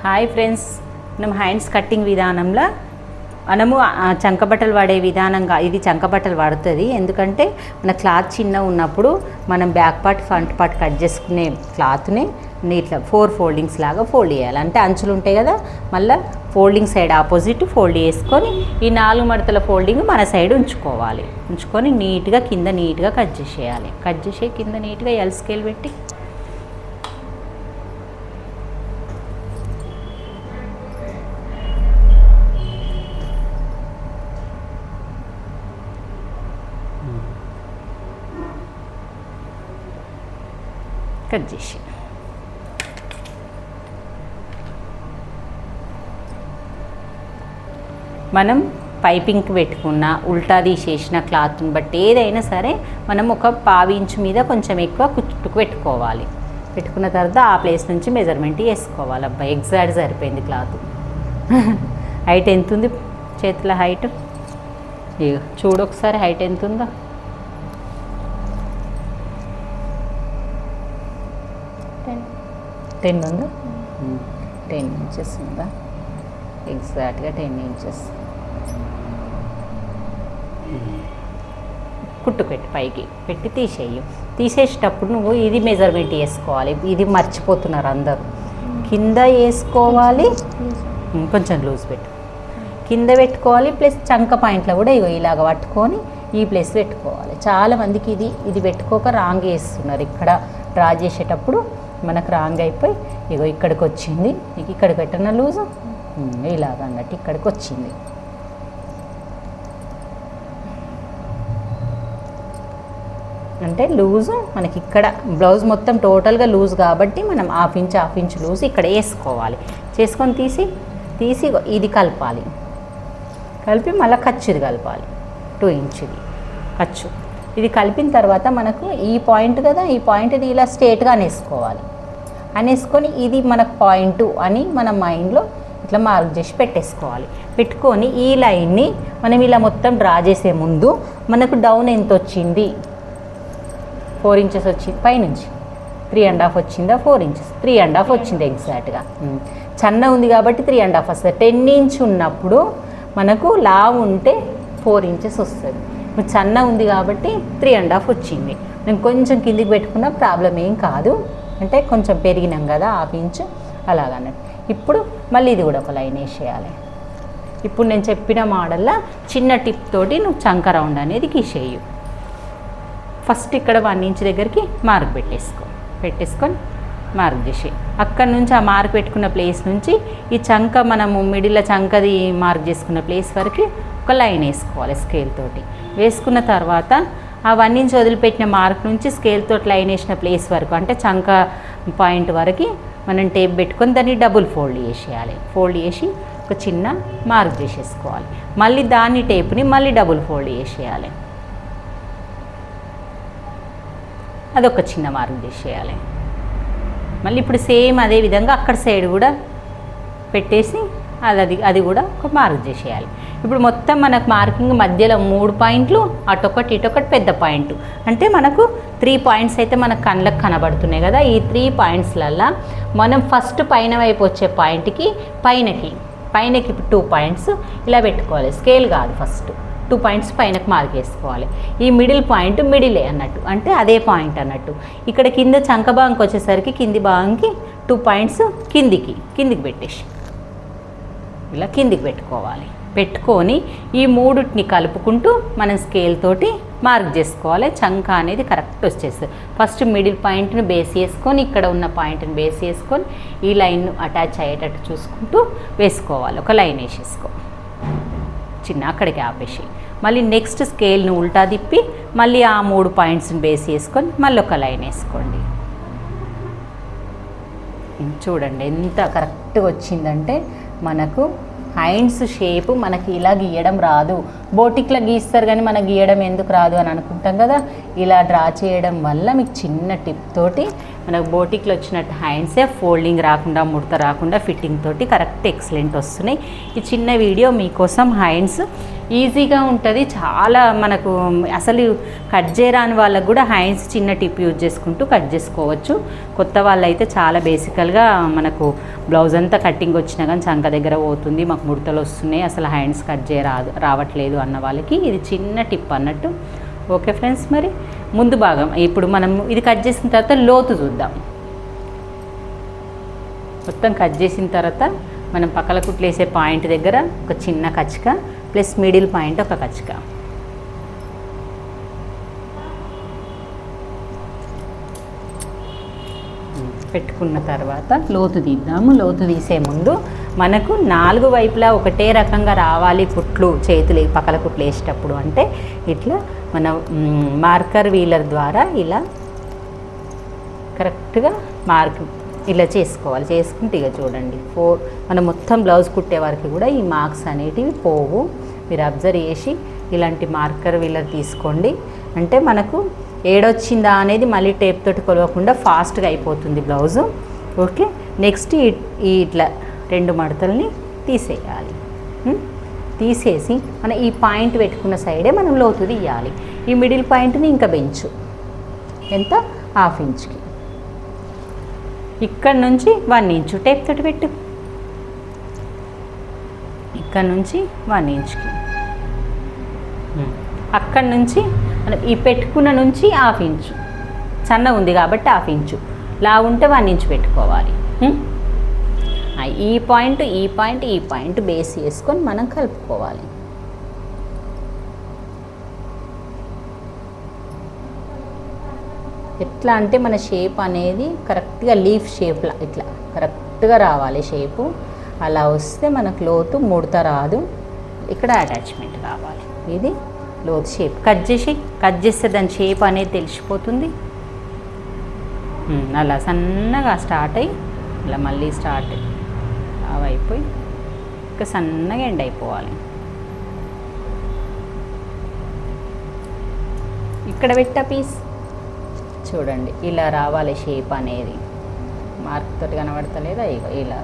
Hi friends మనం hands cutting విధానంలో మనము చంకబట్టలు వాడే విధానంగా ఇది చంకబట్టలు వాడుతుంది. ఎందుకంటే మన క్లాత్ చిన్న ఉన్నప్పుడు మనం back part front part cut చేసుకునే క్లాత్ని ఇట్లా ఫోర్ ఫోల్డింగ్స్ లాగా ఫోల్డ్ చేయాలి. అంటే అంచులు ఉంటాయి కదా మళ్ళీ ఫోల్డింగ్ సైడ్ ఆపోజిట్ ఫోల్డ్ చేసుకొని ఈ నాలుగు మడతల ఫోల్డింగ్ మన సైడ్ ఉంచుకోవాలి. ఉంచుకొని నీట్గా కింద నీట్గా కట్ చేసేయాలి. కట్ చేసే కింద నీట్గా ఎల్ స్కేల్ పెట్టి కట్ చేసి మనం పైపింగ్కి పెట్టుకున్న ఉల్టా తీసేసిన క్లాత్ని బట్టి ఏదైనా సరే మనం ఒక పావించు ఇంచు మీద కొంచెం ఎక్కువ కుట్టుకు పెట్టుకోవాలి. పెట్టుకున్న తర్వాత ఆ ప్లేస్ నుంచి మెజర్మెంట్ వేసుకోవాలి. అబ్బాయి ఎగ్జాక్ట్ సరిపోయింది క్లాత్. హైట్ ఎంత ఉంది చేతుల హైట్? ఇగో చూడు ఒకసారి హైట్ ఎంత ఉందో టెన్. ఉందా? టెన్ ఇంచెస్ ఉందా? ఎగ్జాక్ట్గా టెన్ ఇంచెస్. కుట్టు పెట్టి పైకి పెట్టి తీసేయి. తీసేసేటప్పుడు నువ్వు ఇది మెజర్మెంట్ వేసుకోవాలి. ఇది మర్చిపోతున్నారు అందరూ. కింద వేసుకోవాలి. కొంచెం లూజ్ పెట్టు. కింద పెట్టుకోవాలి ప్లస్ చంక పాయింట్లో కూడా ఇగో ఇలాగ పట్టుకొని ఈ ప్లేస్ పెట్టుకోవాలి. చాలా మందికి ఇది ఇది పెట్టుకోక రాంగ్ వేస్తున్నారు. ఇక్కడ డ్రా చేసేటప్పుడు మనకు రాంగ్ అయిపోయి ఇగో ఇక్కడికి వచ్చింది. నీకు ఇక్కడ పెట్టిన లూజు? ఇలాగ అన్నట్టు ఇక్కడికి వచ్చింది. అంటే లూజు మనకి ఇక్కడ బ్లౌజ్ మొత్తం టోటల్గా లూజ్ కాబట్టి మనం half inch half inch loose ఇక్కడ వేసుకోవాలి. చేసుకొని తీసి తీసి ఇది కలపాలి. కలిపి మళ్ళీ ఖర్చుది కలపాలి. టూ ఇంచుది ఖర్చు. ఇది కలిపిన తర్వాత మనకు ఈ పాయింట్ కదా ఈ పాయింట్ని ఇలా స్ట్రేట్గా అనేసుకోవాలి. అనేసుకొని ఇది మనకు పాయింట్ అని మన మైండ్లో ఇట్లా మార్క్ చేసి పెట్టేసుకోవాలి. పెట్టుకొని ఈ లైన్ని మనం ఇలా మొత్తం డ్రా చేసే ముందు మనకు డౌన్ ఎంత వచ్చింది? ఫోర్ ఇంచెస్ వచ్చింది పైనుంచి త్రీ అండ్ హాఫ్ వచ్చిందా? Four inches three and half వచ్చింది ఎగ్జాక్ట్గా hmm. చన్న ఉంది కాబట్టి త్రీ అండ్ హాఫ్ వస్తుంది. టెన్ ఇంచ్ ఉన్నప్పుడు మనకు లావు ఉంటే ఫోర్ ఇంచెస్ వస్తుంది. ఇప్పుడు ఉంది కాబట్టి త్రీ అండ్ హాఫ్ వచ్చింది. నేను కొంచెం కిందికి పెట్టుకున్న ప్రాబ్లం ఏం కాదు. అంటే కొంచెం పెరిగినాం కదా హాఫ్ ఇంచ్ అలాగన్నట్టు. ఇప్పుడు మళ్ళీ ఇది కూడా ఒక లైన్ వేసేయాలి. ఇప్పుడు నేను చెప్పిన మోడల్లో చిన్న టిప్ తోటి నువ్వు చంక రౌండ్ అనేది గీసేయు. ఫస్ట్ ఇక్కడ వన్ ఇంచ్ దగ్గరికి మార్క్ పెట్టేసుకో. పెట్టేసుకొని మార్క్ చేసి అక్కడ నుంచి ఆ మార్క్ పెట్టుకున్న ప్లేస్ నుంచి ఈ చంక మనము మిడిల్ చంకది మార్క్ చేసుకున్న ప్లేస్ వరకు ఒక లైన్ వేసుకోవాలి స్కేల్ తోటి. వేసుకున్న తర్వాత ఆ వన్ ఇంచ్ వదిలిపెట్టిన మార్క్ నుంచి స్కేల్ తోటి లైన్ వేసిన ప్లేస్ వరకు అంటే చంక పాయింట్ వరకు మనం టేప్ పెట్టుకొని దాన్ని డబుల్ ఫోల్డ్ చేసేయాలి. ఫోల్డ్ చేసి ఒక చిన్న మార్క్ చేసేసుకోవాలి. మళ్ళీ దాన్ని టేప్ని మళ్ళీ డబుల్ ఫోల్డ్ చేసేయాలి. అదొక చిన్న మార్క్ చేసేయాలి. మళ్ళీ ఇప్పుడు సేమ్ అదే విధంగా అక్కడ సైడ్ కూడా పెట్టేసి అది అది అది కూడా ఒక మార్క్ చేసేయాలి. ఇప్పుడు మొత్తం మనకు మార్కింగ్ మధ్యలో మూడు పాయింట్లు అటొకటి ఇటొకటి పెద్ద పాయింట్. అంటే మనకు త్రీ పాయింట్స్ అయితే మనకు కళ్ళకు కనబడుతున్నాయి కదా. ఈ త్రీ పాయింట్స్లల్లో మనం ఫస్ట్ పైన వైపు వచ్చే పాయింట్కి పైనకి పైనకి టూ పాయింట్స్ ఇలా పెట్టుకోవాలి. స్కేల్ కాదు ఫస్ట్ టూ పాయింట్స్ పైనకు మార్క్ చేసుకోవాలి ఈ మిడిల్ పాయింట్ మిడిలే అన్నట్టు. అంటే అదే పాయింట్ అన్నట్టు. ఇక్కడ కింద చంక భాగంకి వచ్చేసరికి కింది భాగంకి టూ పాయింట్స్ కిందికి కిందికి పెట్టేసి. ఇలా కిందికి పెట్టుకోవాలి. పెట్టుకొని ఈ మూడుటిని కలుపుకుంటూ మనం స్కేల్ తోటి మార్క్ చేసుకోవాలి. చంక అనేది కరెక్ట్ వచ్చేస్తుంది. ఫస్ట్ మిడిల్ పాయింట్ని బేస్ చేసుకొని ఇక్కడ ఉన్న పాయింట్ని బేస్ చేసుకొని ఈ లైన్ అటాచ్ అయ్యేటట్టు చూసుకుంటూ వేసుకోవాలి. ఒక లైన్ వేసేసుకోవాలి చిన్న అక్కడికి ఆపేసి. మళ్ళీ నెక్స్ట్ స్కేల్ని ఉల్టా తిప్పి మళ్ళీ ఆ మూడు పాయింట్స్ని బేస్ చేసుకొని మళ్ళీ ఒక లైన్ వేసుకోండి. చూడండి ఎంత కరెక్ట్గా వచ్చిందంటే మనకు హ్యాండ్స్ షేప్ మనకి ఇలా గీయడం రాదు. బోటిక్లో గీస్తారు కానీ మనకు గీయడం ఎందుకు రాదు అని అనుకుంటాం కదా? ఇలా డ్రా చేయడం వల్ల మీకు చిన్న టిప్ తోటి మనకు బోటిక్లో వచ్చినట్టు హ్యాండ్సే ఫోల్డింగ్ రాకుండా ముడత రాకుండా ఫిట్టింగ్ తోటి కరెక్ట్ ఎక్సలెంట్ వస్తున్నాయి. ఈ చిన్న వీడియో మీకోసం హ్యాండ్స్. ఈజీగా ఉంటుంది. చాలా మనకు అసలు కట్ చేయరాని వాళ్ళకు కూడా హ్యాండ్స్ చిన్న టిప్ యూజ్ చేసుకుంటూ కట్ చేసుకోవచ్చు. కొత్త వాళ్ళైతే చాలా బేసికల్గా మనకు బ్లౌజ్ అంతా కట్టింగ్ వచ్చినా కానీ చంక దగ్గర పోతుంది మాకు ముడతలు వస్తున్నాయి అసలు హ్యాండ్స్ కట్ చేయ రావట్లేదు అన్న వాళ్ళకి ఇది చిన్న టిప్ అన్నట్టు. ఓకే ఫ్రెండ్స్ మరి? ముందు భాగం. ఇప్పుడు మనం ఇది కట్ చేసిన తర్వాత లోతు చూద్దాం. మొత్తం కట్ చేసిన తర్వాత మనం పక్కల కుట్లేసే పాయింట్ దగ్గర ఒక చిన్న కచ్చిక ప్లస్ మిడిల్ పాయింట్ ఒక కచ్చిక. పెట్టుకున్న తర్వాత లోతు తీద్దాము. లోతు తీసే ముందు మనకు నాలుగు వైపులా ఒకటే రకంగా రావాలి కుట్లు చేతులు పక్కల కుట్లు వేసేటప్పుడు. అంటే ఇట్లా మన మార్కర్ వీలర్ ద్వారా ఇలా కరెక్ట్గా మార్క్ ఇలా చేసుకోవాలి. చేసుకుంటే ఇక చూడండి ఫోర్ మనం మొత్తం బ్లౌజ్ కుట్టే వరకు కూడా ఈ మార్క్స్ అనేటివి పోవు. మీరు అబ్జర్వ్ చేసి ఇలాంటి మార్కర్ వీలర్ తీసుకోండి. అంటే మనకు ఏడొచ్చిందా అనేది మళ్ళీ టేప్ తోటి కొలవకుండా ఫాస్ట్గా అయిపోతుంది బ్లౌజు. ఓకే నెక్స్ట్ ఈ ఇట్లా రెండు మడతల్ని తీసేయాలి? తీసేసి మన ఈ పాయింట్ పెట్టుకున్న సైడే మనం లోతు తీయాలి. ఈ మిడిల్ పాయింట్ని ఇంకా బెంచు ఎంత? హాఫ్ ఇంచ్కి. ఇక్కడ నుంచి వన్ ఇంచు టేప్ తోటి పెట్టు. ఇక్కడ నుంచి వన్ ఇంచ్కి. అక్కడ నుంచి మనం ఈ పెట్టుకున్న నుంచి హాఫ్ ఇంచు. సన్న ఉంది కాబట్టి హాఫ్ ఇంచు. లా ఉంటే వన్ ఇంచు పెట్టుకోవాలి. ఈ పాయింట్ ఈ పాయింట్ ఈ పాయింట్ బేస్ చేసుకొని మనం కలుపుకోవాలి. ఎట్లా అంటే మన షేప్ అనేది కరెక్ట్గా లీఫ్ షేప్లా ఇట్లా కరెక్ట్గా రావాలి షేపు. అలా వస్తే మనకు లోతు ముడత రాదు. ఇక్కడ అటాచ్మెంట్ కావాలి ఇది లోతు షేప్. కట్ చేసి కట్ చేస్తే దాని షేప్ అనేది తెలిసిపోతుంది. అలా సన్నగా స్టార్ట్ అయ్యి ఇలా మళ్ళీ స్టార్ట్ అయ్యి. అవి అయిపోయి ఇక సన్నగా ఎండ్ అయిపోవాలి. ఇక్కడ పెట్ట పీస్ చూడండి ఇలా రావాలి షేప్ అనేది. మార్క్ తోటి కనబడతలేదా? ఇగో ఇలా.